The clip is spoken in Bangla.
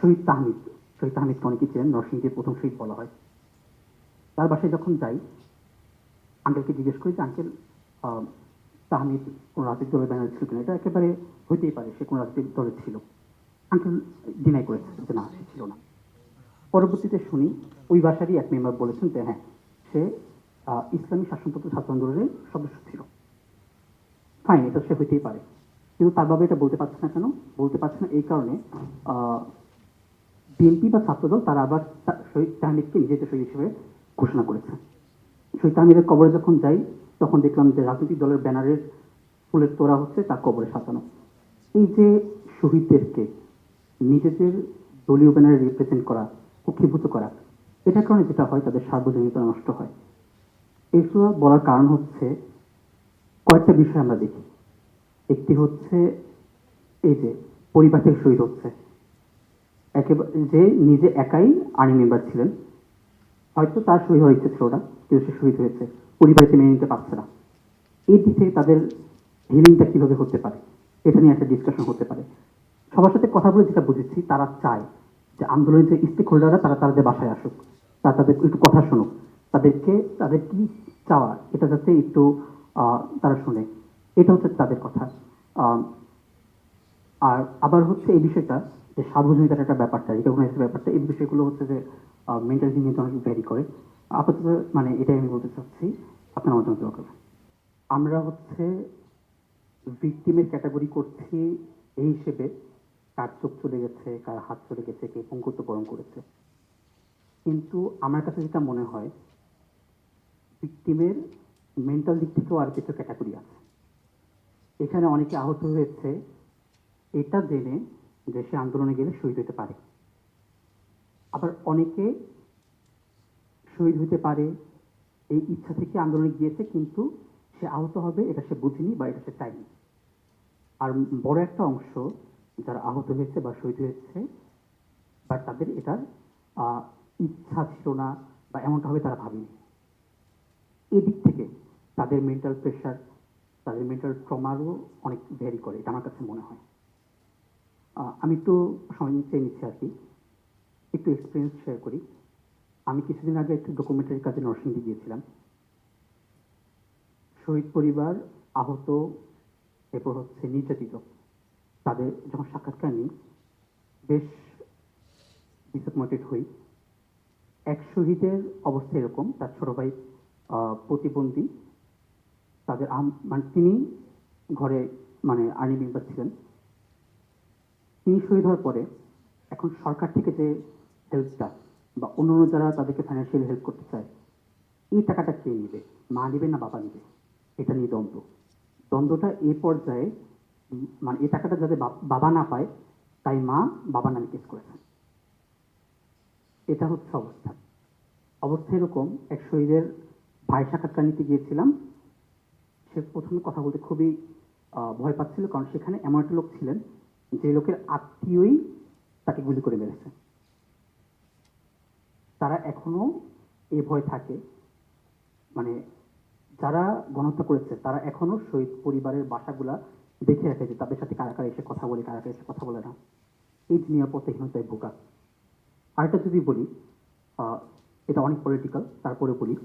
শহীদ তাহমিদ শহীদ তাহমিদ অনেকেই ছিলেন নরসিংদীর প্রথম শহীদ বলা হয়। তার বাসায় যখন যাই আঙ্কেলকে জিজ্ঞেস করি যে আঙ্কেল তাহমিদ কোন রাজনৈতিক দলের ব্যানার ছিল কিনা? এটা একেবারে হইতেই পারে, সে কোন রাজনৈতিক দলের ছিল। আঙ্কেল ডিনাই করেছে যে, না, সে ছিল না। পরবর্তীতে শুনি, ওই বাসারই এক মেম্বার বলেছেন যে হ্যাঁ সে ইসলামী শাসনতন্ত্র ছাত্র আন্দোলনের সদস্য ছিল। ফাইন এটা সে হইতেই পারে। কিন্তু তার বাবা এটা বলতে পারছে না কেন? বলতে পারছে না এই কারণে বিএনপি বা ছাত্রদল, তারা আবার শহীদ তাহমিদকে নিজেদের শহীদ হিসেবে ঘোষণা করেছে। শহীদ তাহমিদের কবরে যখন যাই, তখন দেখলাম যে রাজনৈতিক দলের ব্যানারের ফুলের তোড়া হচ্ছে তার কবরে সাজানো। এই যে শহীদদেরকে নিজেদের দলীয় ব্যানারে রিপ্রেজেন্ট করা কুক্ষিভূত করা, এটার কারণে যেটা হয়, তাদের সার্বজনীনতা নষ্ট হয়। এইগুলো বলার কারণ হচ্ছে কয়েকটা বিষয় আমরা দেখি। একটি হচ্ছে এই যে পরিবার থেকে শহীদ হচ্ছে। একেবারে যে নিজে একাই আর্মি মেম্বার ছিলেন, হয়তো তার শহীদ হওয়ার ইচ্ছে ছিল না কিন্তু সে শহীদ হয়েছে। পরিবারকে মেনে নিতে পারছে না। এই দিক থেকে তাদের হিলিংটা কীভাবে হতে পারে? এটা নিয়ে একটা ডিসকাশন হতে পারে। সবার সাথে কথা বলে যেটা বুঝেছি, তারা চায় যে আন্দোলনের যে স্টেক হোল্ডাররা তারা তাদের বাসায় আসুক, তারা তাদের একটু কথা শুনুক, তাদেরকে, তাদের কি চাওয়া, এটা যাতে একটু তারা শুনে। এটা হচ্ছে তাদের কথা। আর আবার হচ্ছে এই বিষয়টা যে সার্বজনীনতার একটা ব্যাপারটা রিকগনাইজের ব্যাপারটা, এই বিষয়গুলো হচ্ছে যে মেন্টাল জিনিস অনেক ভ্যারি করে। আপাতত মানে এটাই আমি বলতে চাচ্ছি, আপনার মতামত দেওয়া করবেন। আমরা হচ্ছে ভিকটিমের ক্যাটাগরি করছি এই হিসেবে, কার চোখ চলে গেছে, কার হাত চলে গেছে, কে পঙ্গুত্ব বরণ করেছে। কিন্তু আমার কাছে যেটা মনে হয় ভিকটিমের মেন্টাল দিক থেকেও আর কিছু ক্যাটাগরি আছে। এখানে অনেকে আহত হয়েছে এটা জেনে যে সে আন্দোলনে গেলে শহীদ হতে পারে। আবার অনেকে শহীদ হতে পারে, এই ইচ্ছা থেকে আন্দোলনে গিয়েছে, কিন্তু সে আহত হবে, এটা সে বুঝেনি বা এটা সে চায়নি। আর বড় একটা অংশ যারা আহত হয়েছে বা শহীদ হয়েছে, বা তাদের এটার ইচ্ছা ছিল না বা এমনটা হবে তারা ভাবেনি। এদিক থেকে তাদের মেন্টাল প্রেশার তাদের মেন্টাল ট্রমারও অনেক ভ্যারি করে, এটা আমার কাছে মনে হয়। আমি একটু সময় নিতে নিচ্ছি আর কি। একটু এক্সপিরিয়েন্স শেয়ার করি। আমি কিছুদিন আগে একটু ডকুমেন্টারি কাজে নরসিংদী গিয়েছিলাম। শহীদ পরিবার, আহত, এরপর হচ্ছে নির্যাতিত। তাদের যখন সাক্ষাৎকার নিই, বেশ ডিসঅ্যাপয়েন্টেড হই। এক শহীদের অবস্থা এরকম, তার ছোট ভাই প্রতিবন্ধী। তাদের মানে তিনি ঘরে মানে আর্মি মেম্বার ছিলেন। তিনি শহীদ হওয়ার পরে এখন সরকার থেকে যে হেল্পটা বা অন্য যারা তাদেরকে ফাইন্যান্সিয়াল হেল্প করতে চায়, এই টাকাটা কে নেবে? মা নেবে না বাবা নেবে? এটা নিয়ে দ্বন্দ্ব। দ্বন্দ্বটা এ পর্যায়ে মানে এই টাকাটা যাতে বাবা না পায়, তাই মা বাবা নামে কেস করেছেন এটা হচ্ছে অবস্থা। অবস্থা এরকম, এক শহীদের ভাই সাক্ষাৎকার নিতে গিয়েছিলাম। সে প্রথমে কথা বলতে খুবই ভয় পাচ্ছিল, কারণ সেখানে এমন একটা লোক ছিলেন যে লোকের আত্মীয়ই তাকে গুলি করে মেরেছে। তারা এখনও এ ভয় থাকে। মানে যারা গণহত্যা করেছে, তারা এখনও শহীদ পরিবারের বাসাগুলা দেখে রাখে যে তাদের সাথে কারা কারা এসে কথা বলে, কারা কারা এসে কথা বলে না। এই যে নিরাপত্তাহীনতায় ভোগা। আরেকটা যদি বলি এটা অনেক পলিটিক্যাল তারপরে বলি